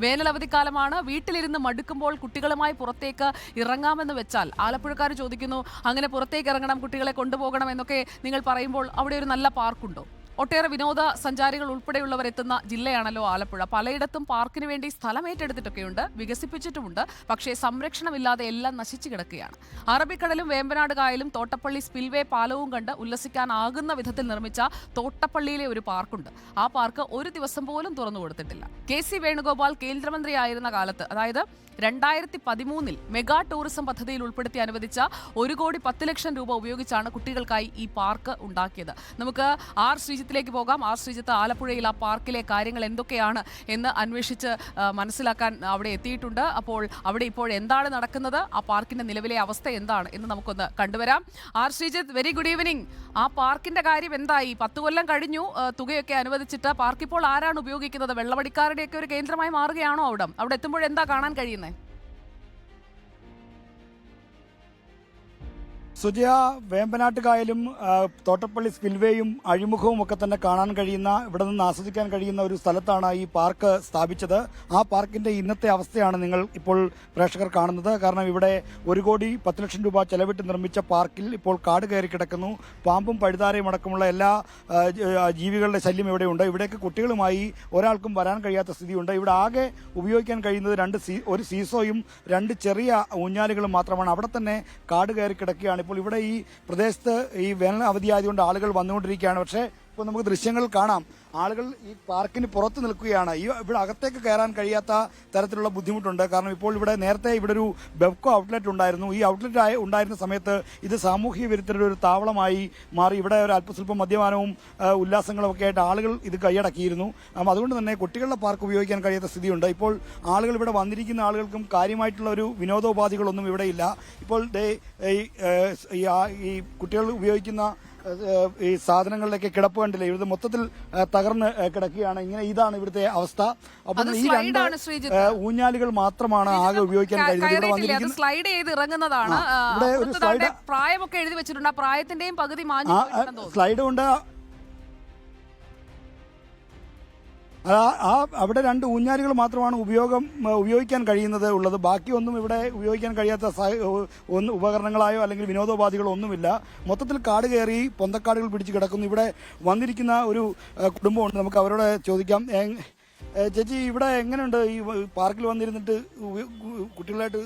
വേനൽ അവധിക്കാലമാണ് വീട്ടിലിരുന്ന് മടുക്കുമ്പോൾ കുട്ടികളുമായി പുറത്തേക്ക് ഇറങ്ങാമെന്ന് വെച്ചാൽ ആലപ്പുഴക്കാർ ചോദിക്കുന്നു അങ്ങനെ പുറത്തേക്ക് ഇറങ്ങണം കുട്ടികളെ കൊണ്ടുപോകണം എന്നൊക്കെ നിങ്ങൾ പറയുമ്പോൾ അവിടെ ഒരു നല്ല പാർക്കുണ്ടോ? ഒട്ടേറെ വിനോദ സഞ്ചാരികൾ ഉൾപ്പെടെയുള്ളവർ എത്തുന്ന ജില്ലയാണല്ലോ ആലപ്പുഴ. പലയിടത്തും പാർക്കിന് വേണ്ടി സ്ഥലം ഏറ്റെടുത്തിട്ടൊക്കെയുണ്ട്. വികസിപ്പിച്ചിട്ടുമുണ്ട്. പക്ഷേ സംരക്ഷണമില്ലാതെ എല്ലാം നശിച്ചു കിടക്കുകയാണ്. അറബിക്കടലും വേമ്പനാട് കായലും തോട്ടപ്പള്ളി സ്പിൽവേ പാലവും കണ്ട് ഉല്ലസിക്കാനാകുന്ന വിധത്തിൽ നിർമ്മിച്ച തോട്ടപ്പള്ളിയിലെ ഒരു പാർക്കുണ്ട്. ആ പാർക്ക് ഒരു ദിവസം പോലും തുറന്നു കൊടുത്തിട്ടില്ല. കെ സി വേണുഗോപാൽ കേന്ദ്രമന്ത്രിയായിരുന്ന കാലത്ത് അതായത് രണ്ടായിരത്തി പതിമൂന്നിൽ മെഗാ ടൂറിസം പദ്ധതിയിൽ ഉൾപ്പെടുത്തി അനുവദിച്ച ഒരു കോടി പത്ത് ലക്ഷം രൂപ ഉപയോഗിച്ചാണ് കുട്ടികൾക്കായി ഈ പാർക്ക് ഉണ്ടാക്കിയത്. നമുക്ക് ആർ ശ്രീജിത്തിലേക്ക് പോകാം. ആർ ശ്രീജിത്ത് ആലപ്പുഴയിൽ ആ പാർക്കിലെ കാര്യങ്ങൾ എന്തൊക്കെയാണ് എന്ന് അന്വേഷിച്ച് മനസ്സിലാക്കാൻ അവിടെ എത്തിയിട്ടുണ്ട്. അപ്പോൾ അവിടെ ഇപ്പോൾ എന്താണ് നടക്കുന്നത്? ആ പാർക്കിന്റെ നിലവിലെ അവസ്ഥ എന്താണ് എന്ന് നമുക്കൊന്ന് കണ്ടുവരാം. R. Sreejith very good evening ആ പാർക്കിന്റെ കാര്യം എന്തായി? പത്ത് കൊല്ലം കഴിഞ്ഞു ആ, തുകയൊക്കെ അനുവദിച്ചിട്ട് പാർക്ക് ഇപ്പോൾ ആരാണ് ഉപയോഗിക്കുന്നത്? വെള്ളവടിക്കാരുടെയൊക്കെ ഒരു കേന്ദ്രമായി മാറുകയാണോ അവിടെ? അവിടെ എത്തുമ്പോൾ എന്താ കാണാൻ കഴിയുന്നത് സുജയ വേമ്പനാട്ടുകായലും തോട്ടപ്പള്ളി സ്പിൽവേയും അഴിമുഖവും ഒക്കെ തന്നെ കാണാൻ കഴിയുന്ന ഇവിടെ നിന്ന് ആസ്വദിക്കാൻ കഴിയുന്ന ഒരു സ്ഥലത്താണ് ഈ പാർക്ക് സ്ഥാപിച്ചത്. ആ പാർക്കിന്റെ ഇന്നത്തെ അവസ്ഥയാണ് നിങ്ങൾ ഇപ്പോൾ പ്രേക്ഷകർ കാണുന്നത്. കാരണം ഇവിടെ ഒരു കോടി പത്ത് ലക്ഷം രൂപ ചെലവിട്ട് നിർമ്മിച്ച പാർക്കിൽ ഇപ്പോൾ കാട് കയറി കിടക്കുന്നു. പാമ്പും പഴുതാരയും അടക്കമുള്ള എല്ലാ ജീവികളുടെ ശല്യം ഇവിടെയുണ്ട് ഇവിടേക്ക് കുട്ടികളുമായി ഒരാൾക്കും വരാൻ കഴിയാത്ത സ്ഥിതിയുണ്ട്. ഇവിടെ ആകെ ഉപയോഗിക്കാൻ കഴിയുന്നത് രണ്ട് ഒരു സീസോയും രണ്ട് ചെറിയ ഊഞ്ഞാലുകളും മാത്രമാണ്. അവിടെ തന്നെ കാട് കയറി കിടക്കുകയാണ് ഇപ്പോൾ ഇവിടെ ഈ പ്രദേശത്ത് ഈ വേനൽ അവധിയായതുകൊണ്ട് ആളുകൾ വന്നുകൊണ്ടിരിക്കുകയാണ്. പക്ഷേ ഇപ്പോൾ നമുക്ക് ദൃശ്യങ്ങൾ കാണാം. ആളുകൾ ഈ പാർക്കിന് പുറത്ത് നിൽക്കുകയാണ്. ഈ ഇവിടെ അകത്തേക്ക് കയറാൻ കഴിയാത്ത തരത്തിലുള്ള ബുദ്ധിമുട്ടുണ്ട്. കാരണം ഇപ്പോൾ ഇവിടെ നേരത്തെ ഇവിടെ ഒരു ബെവ്കോ ഔട്ട്ലെറ്റ് ഉണ്ടായിരുന്നു. ഈ ഔട്ട്ലെറ്റ് ഉണ്ടായിരുന്ന സമയത്ത് ഇത് സാമൂഹിക വിരുദ്ധരുടെ ഒരു താവളമായി മാറി. ഇവിടെ ഒരു അല്പസ്വല്പം മദ്യപാനവും ഉല്ലാസങ്ങളും ഒക്കെ ആയിട്ട് ആളുകൾ ഇത് കൈയടക്കിയിരുന്നു. അതുകൊണ്ട് തന്നെ കുട്ടികളുടെ പാർക്ക് ഉപയോഗിക്കാൻ കഴിയാത്ത സ്ഥിതിയുണ്ട്. ഇപ്പോൾ ആളുകൾ ഇവിടെ വന്നിരിക്കുന്ന ആളുകൾക്കും കാര്യമായിട്ടുള്ള ഒരു വിനോദോപാധികളൊന്നും ഇവിടെ ഇല്ല. ഇപ്പോൾ ഈ, കുട്ടികൾ ഉപയോഗിക്കുന്ന ഈ സാധനങ്ങളിലൊക്കെ കിടപ്പ് കണ്ടില്ല? ഇത് മൊത്തത്തിൽ തകർന്ന് കിടക്കുകയാണ്. ഇങ്ങനെ ഇതാണ് ഇവിടുത്തെ അവസ്ഥ. അപ്പോൾ ഈ രണ്ട് ഊഞ്ഞാലുകൾ മാത്രമാണ് ആകെ ഉപയോഗിക്കാൻ കഴിയുന്നത് ഇവിടെ സ്ലൈഡ് ചെയ്ത് ഇറങ്ങുന്നതാണ്. ഇവിടെ പ്രായമൊക്കെ എഴുതി വെച്ചിട്ടുണ്ട്. പ്രായത്തിന്റെയും പകുതി സ്ലൈഡ് കൊണ്ട് ആ അവിടെ രണ്ട് ഊഞ്ഞാലുകൾ മാത്രമാണ് ഉപയോഗം ഉപയോഗിക്കാൻ കഴിയുന്നത് ഉള്ളത്. ബാക്കിയൊന്നും ഇവിടെ ഉപയോഗിക്കാൻ കഴിയാത്ത ഉപകരണങ്ങളായോ അല്ലെങ്കിൽ വിനോദോപാധികളോ ഒന്നുമില്ല. മൊത്തത്തിൽ കാട് കയറി പൊന്തക്കാടുകൾ പിടിച്ച് കിടക്കുന്നു. ഇവിടെ വന്നിരിക്കുന്ന ഒരു കുടുംബമുണ്ട്. നമുക്ക് അവരോട് ചോദിക്കാം. ചേച്ചി ഇവിടെ എങ്ങനെയുണ്ട്? ഈ പാർക്കിൽ വന്നിരുന്നിട്ട് കുട്ടികളായിട്ട്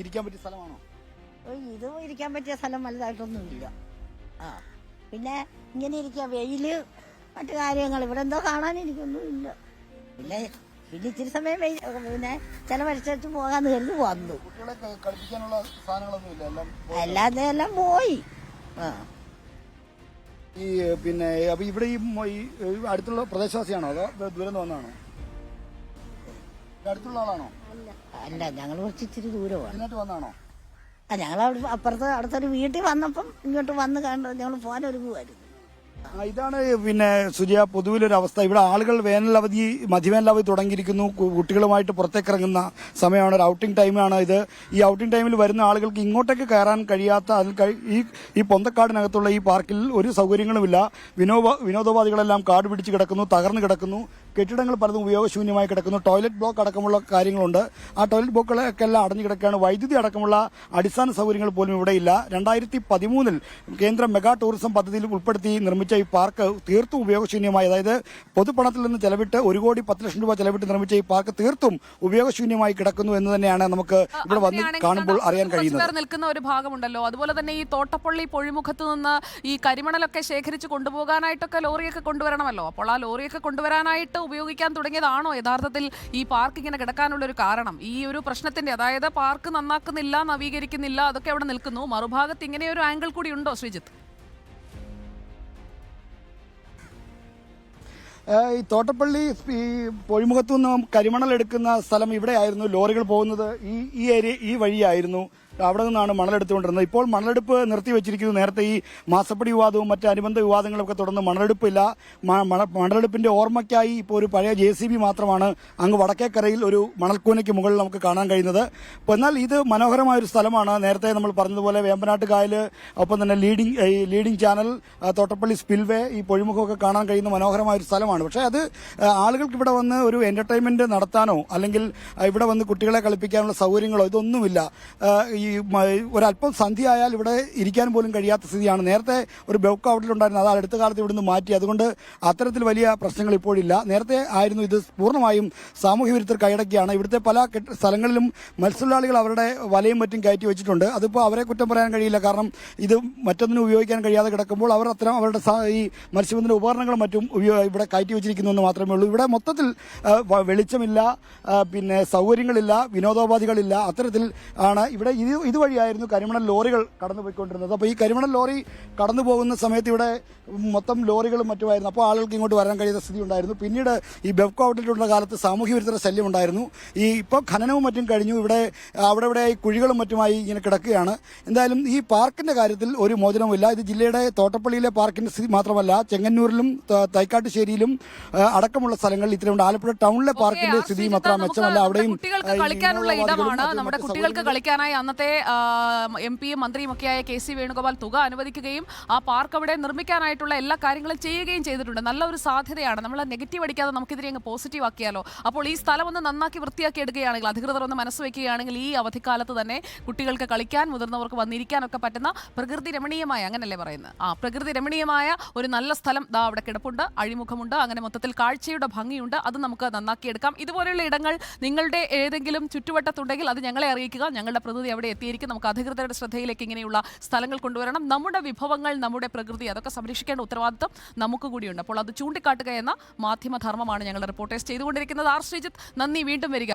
ഇരിക്കാൻ പറ്റിയ സ്ഥലമാണോ? ഇത് ഇരിക്കാൻ പറ്റിയ സ്ഥലം വലുതായിട്ടൊന്നുമില്ല. ആ പിന്നെ ഇങ്ങനെ ഇരിക്കുക. വെയിൽ മറ്റു കാര്യങ്ങൾ. ഇവിടെ എന്തോ കാണാനിരിക്കൊന്നും. ഇല്ല. പിന്നെ പിന്നെ ഇച്ചിരി സമയം പിന്നെ പിന്നെ ചിലവഴിച്ചു പോകാന്ന് കരുതി വന്നു. അല്ലാതെ എല്ലാം പോയി. ആ. ഈ പിന്നെ അപ്പൊ ഇവിടെ ഈ അടുത്തുള്ള പ്രദേശവാസിയാണോ? അതോ ദൂരം വന്നാണോ അടുത്തുള്ള ആളാണോ? അല്ല ഞങ്ങൾ കുറച്ച് ഇച്ചിരി ദൂരമാണ് വന്നാണോ ആ ഞങ്ങൾ അപ്പുറത്ത് അടുത്തൊരു വീട്ടിൽ വന്നപ്പം ഇങ്ങോട്ട് വന്ന് കണ്ട് ഞങ്ങൾ പോകാൻ ഒരുങ്ങുമായിരുന്നു ആ, ഇതാണ് പിന്നെ സുജയ പൊതുവിലൊരു അവസ്ഥ ഇവിടെ ആളുകൾ വേനൽ അവധി അവധി തുടങ്ങിയിരിക്കുന്നു കുട്ടികളുമായിട്ട് പുറത്തേക്ക് ഇറങ്ങുന്ന സമയമാണ്. ഒരു ഔട്ടിംഗ് ടൈമാണ് ഇത്. ഈ ഔട്ടിംഗ് ടൈമിൽ വരുന്ന ആളുകൾക്ക് ഇങ്ങോട്ടേക്ക് കയറാൻ കഴിയാത്ത അതിൽ ഈ ഈ പൊന്തക്കാടിനകത്തുള്ള ഈ പാർക്കിൽ ഒരു സൗകര്യങ്ങളുമില്ല. വിനോദ വിനോദോപാധികളെല്ലാം കാട് പിടിച്ച് കിടക്കുന്നു തകർന്നു കിടക്കുന്നു. കെട്ടിടങ്ങൾ പലതും ഉപയോഗശൂന്യമായി കിടക്കുന്നു. ടോയ്ലറ്റ് ബ്ലോക്ക് അടക്കമുള്ള കാര്യങ്ങളുണ്ട്. ആ ടോയ്ലറ്റ് ബ്ലോക്കുകളൊക്കെ എല്ലാം അടഞ്ഞു കിടക്കുകയാണ്. വൈദ്യുതി അടക്കമുള്ള അടിസ്ഥാന സൗകര്യങ്ങൾ പോലും ഇവിടെയില്ല രണ്ടായിരത്തി പതിമൂന്നിൽ കേന്ദ്ര മെഗാ ടൂറിസം പദ്ധതിയിൽ ഉൾപ്പെടുത്തി നിർമ്മിച്ച ഈ പാർക്ക് തീർത്തും ഉപയോഗശൂന്യമായി. അതായത് പൊതുപണത്തിൽ നിന്ന് ചെലവിട്ട് ഒരു കോടി പത്ത് ലക്ഷം രൂപ ചെലവിട്ട് നിർമ്മിച്ച ഈ പാർക്ക് തീർത്തും ഉപയോഗശൂന്യമായി കിടക്കുന്നു എന്ന് തന്നെയാണ് നമുക്ക് ഇവിടെ വന്ന് കാണുമ്പോൾ അറിയാൻ കഴിയുന്നത്. നിൽക്കുന്ന ഒരു ഭാഗമുണ്ടല്ലോ. അതുപോലെ തന്നെ ഈ തോട്ടപ്പള്ളി പൊഴിമുഖത്ത് നിന്ന് ഈ കരിമണലൊക്കെ ശേഖരിച്ച് കൊണ്ടുപോകാനായിട്ടൊക്കെ ലോറിയൊക്കെ കൊണ്ടുവരണമല്ലോ. അപ്പോൾ ആ ലോറിയൊക്കെ കൊണ്ടുവരാനായിട്ട് ഉപയോഗിക്കാൻ തുടങ്ങിയതാണോ യഥാർത്ഥത്തിൽ ഈ പാർക്ക് ഇങ്ങനെ കിടക്കാനുള്ള ഒരു കാരണം? ഈ ഒരു പ്രശ്നത്തിന്റെ അതായത് പാർക്ക് നന്നാക്കുന്നില്ല നവീകരിക്കുന്നില്ല അതൊക്കെ അവിടെ നിൽക്കുന്നു. മറുഭാഗത്ത് ഇങ്ങനെ ഒരു ആംഗിൾ കൂടി ഉണ്ടോ ശ്രീജിത്ത്? ഈ തോട്ടപ്പള്ളി ഈ പൊഴിമുഖത്തു നിന്നും കരിമണൽ എടുക്കുന്ന സ്ഥലം ഇവിടെയായിരുന്നു ലോറികൾ പോകുന്നത്. ഈ ഈ ഏരിയ ഈ വഴിയായിരുന്നു. അവിടെ നിന്നാണ് മണലെടുത്തുകൊണ്ടിരുന്നത്. ഇപ്പോൾ മണലെടുപ്പ് നിർത്തിവെച്ചിരിക്കുന്നത് നേരത്തെ ഈ മാസപ്പടി വിവാദവും മറ്റ് അനുബന്ധ വിവാദങ്ങളൊക്കെ തുടർന്ന് മണലെടുപ്പില്ല. മണലെടുപ്പിന്റെ ഓർമ്മയ്ക്കായി ഇപ്പോൾ ഒരു പഴയ ജെ മാത്രമാണ് അങ്ങ് വടക്കേക്കരയിൽ ഒരു മണൽക്കൂനയ്ക്ക് മുകളിൽ നമുക്ക് കാണാൻ കഴിയുന്നത്. എന്നാൽ ഇത് മനോഹരമായ ഒരു സ്ഥലമാണ്. നേരത്തെ നമ്മൾ പറഞ്ഞതുപോലെ വേമ്പനാട്ട് കായൽ ഒപ്പം തന്നെ ലീഡിംഗ് ഈ ലീഡിംഗ് ചാനൽ തോട്ടപ്പള്ളി സ്പിൽവേ ഈ പൊഴിമുഖമൊക്കെ കാണാൻ കഴിയുന്ന മനോഹരമായ ഒരു സ്ഥലമാണ്. പക്ഷേ അത് ആളുകൾക്ക് ഇവിടെ വന്ന് ഒരു എന്റർടൈൻമെന്റ് നടത്താനോ അല്ലെങ്കിൽ ഇവിടെ വന്ന് കുട്ടികളെ കളിപ്പിക്കാനുള്ള സൗകര്യങ്ങളോ ഇതൊന്നുമില്ല. ആ, ഈ ഒരല്പം സന്ധ്യ ആയാൽ ഇവിടെ ഇരിക്കാൻ പോലും കഴിയാത്ത സ്ഥിതിയാണ്. നേരത്തെ ഒരു ബ്ലോക്ക് ഔട്ടിലുണ്ടായിരുന്നു അത് അടുത്ത കാലത്ത് ഇവിടുന്ന് മാറ്റി. അതുകൊണ്ട് അത്തരത്തിൽ വലിയ പ്രശ്നങ്ങൾ ഇപ്പോഴില്ല. നേരത്തെ ആയിരുന്നു ഇത് പൂർണമായും സാമൂഹ്യ വിരുദ്ധർ കൈയടക്കിയാണ്. ഇവിടുത്തെ പല സ്ഥലങ്ങളിലും മത്സ്യത്തൊഴിലാളികൾ അവരുടെ വലയും മറ്റും കയറ്റി വെച്ചിട്ടുണ്ട്. അതിപ്പോൾ അവരെ കുറ്റം പറയാൻ കഴിയില്ല. കാരണം ഇത് മറ്റൊന്നിനും ഉപയോഗിക്കാൻ കഴിയാതെ കിടക്കുമ്പോൾ അവർ അത്തരം അവരുടെ ഈ മത്സ്യബന്ധന ഉപകരണങ്ങളും മറ്റും ഇവിടെ കയറ്റി വെച്ചിരിക്കുന്നു എന്ന് മാത്രമേ ഉള്ളൂ. ഇവിടെ മൊത്തത്തിൽ വെളിച്ചമില്ല. പിന്നെ സൗകര്യങ്ങളില്ല. വിനോദോപാധികളില്ല. അത്തരത്തിൽ ആണ് ഇവിടെ ഇത് ഇതുവഴിയായിരുന്നു കരിമണൽ ലോറികൾ കടന്നു പോയിക്കൊണ്ടിരുന്നത് അപ്പോൾ ഈ കരിമണൽ ലോറി കടന്നു പോകുന്ന സമയത്ത് ഇവിടെ മൊത്തം ലോറികളും മറ്റുമായിരുന്നു. അപ്പോൾ ആളുകൾക്ക് ഇങ്ങോട്ട് വരാൻ കഴിയുന്ന സ്ഥിതി ഉണ്ടായിരുന്നു. പിന്നീട് ഈ ബെവ്കോ ഔട്ട്ലെറ്റുള്ള കാലത്ത് സാമൂഹ്യ വിരുദ്ധ ശല്യം ഉണ്ടായിരുന്നു. ഈ ഇപ്പോൾ ഖനനവും മറ്റും കഴിഞ്ഞു. ഇവിടെ അവിടെ ഇവിടെ ഈ കുഴികളും മറ്റുമായി ഇങ്ങനെ കിടക്കുകയാണ്. എന്തായാലും ഈ പാർക്കിന്റെ കാര്യത്തിൽ ഒരു മോചനവുമില്ല. ഇത് ജില്ലയുടെ തോട്ടപ്പള്ളിയിലെ പാർക്കിന്റെ സ്ഥിതി മാത്രമല്ല ചെങ്ങന്നൂരിലും തൈക്കാട്ടുശ്ശേരിയിലും അടക്കമുള്ള സ്ഥലങ്ങളിൽ ഇത്രയുണ്ട് ആലപ്പുഴ ടൗണിലെ പാർക്കിന്റെ സ്ഥിതി മാത്രം അത്ര മെച്ചമല്ല അവിടെയും കളിക്കാനുള്ള ഇടമാണ്. നമ്മുടെ കുട്ടികൾക്ക് കളിക്കാനായി അന്നത്തെ എം പിയും മന്ത്രിയും ഒക്കെയായ കെ സി വേണുഗോപാൽ തുക അനുവദിക്കുകയും ആ പാർക്ക് അവിടെ നിർമ്മിക്കാനായിട്ടുള്ള എല്ലാ കാര്യങ്ങളും ചെയ്യുകയും ചെയ്തിട്ടുണ്ട്. നല്ലൊരു സാധ്യതയാണ്. നമ്മൾ നെഗറ്റീവ് അടിക്കാതെ നമുക്കിതിനെ അങ്ങ് പോസിറ്റീവ് ആക്കിയാലോ? അപ്പോൾ ഈ സ്ഥലം ഒന്ന് നന്നാക്കി വൃത്തിയാക്കി എടുക്കുകയാണെങ്കിൽ അധികൃതർ ഒന്ന് മനസ്സ് വയ്ക്കുകയാണെങ്കിൽ ഈ അവധിക്കാലത്ത് തന്നെ കുട്ടികൾക്ക് കളിക്കാൻ മുതിർന്നവർക്ക് വന്നിരിക്കാനൊക്കെ പറ്റുന്ന പ്രകൃതി രമണീയമായ അങ്ങനല്ലേ പറയുന്നത്? ആ പ്രകൃതി രമണീയമായ ഒരു നല്ല സ്ഥലം ദാ അവിടെ കിടപ്പുണ്ട് അഴിമുഖമുണ്ട് അങ്ങനെ മൊത്തത്തിൽ കാഴ്ചയുടെ ഭംഗിയുണ്ട്. അത് നമുക്ക് നന്നാക്കിയെടുക്കാം. ഇതുപോലെയുള്ള ഇടങ്ങൾ നിങ്ങളുടെ ഏതെങ്കിലും ചുറ്റുവട്ടത്തുണ്ടെങ്കിൽ അത് ഞങ്ങളെ അറിയിക്കുക. ഞങ്ങളുടെ പ്രതിനിധി അവിടെ എത്തിയിരിക്കും. നമുക്ക് അധികൃതരുടെ ശ്രദ്ധയിലേക്ക് ഇങ്ങനെയുള്ള സ്ഥലങ്ങൾ കൊണ്ടുവരണം. നമ്മുടെ വിഭവങ്ങൾ നമ്മുടെ പ്രകൃതി അതൊക്കെ സംരക്ഷിക്കേണ്ട ഉത്തരവാദിത്വം നമുക്ക് കൂടിയുണ്ട്. അപ്പോൾ അത് ചൂണ്ടിക്കാട്ടുക എന്ന മാധ്യമധർമ്മമാണ് ഞങ്ങൾ റിപ്പോർട്ടേഴ്സ് ചെയ്തുകൊണ്ടിരിക്കുന്നത്. ആർ ശ്രീജിത്ത് നന്ദി. വീണ്ടും വരിക.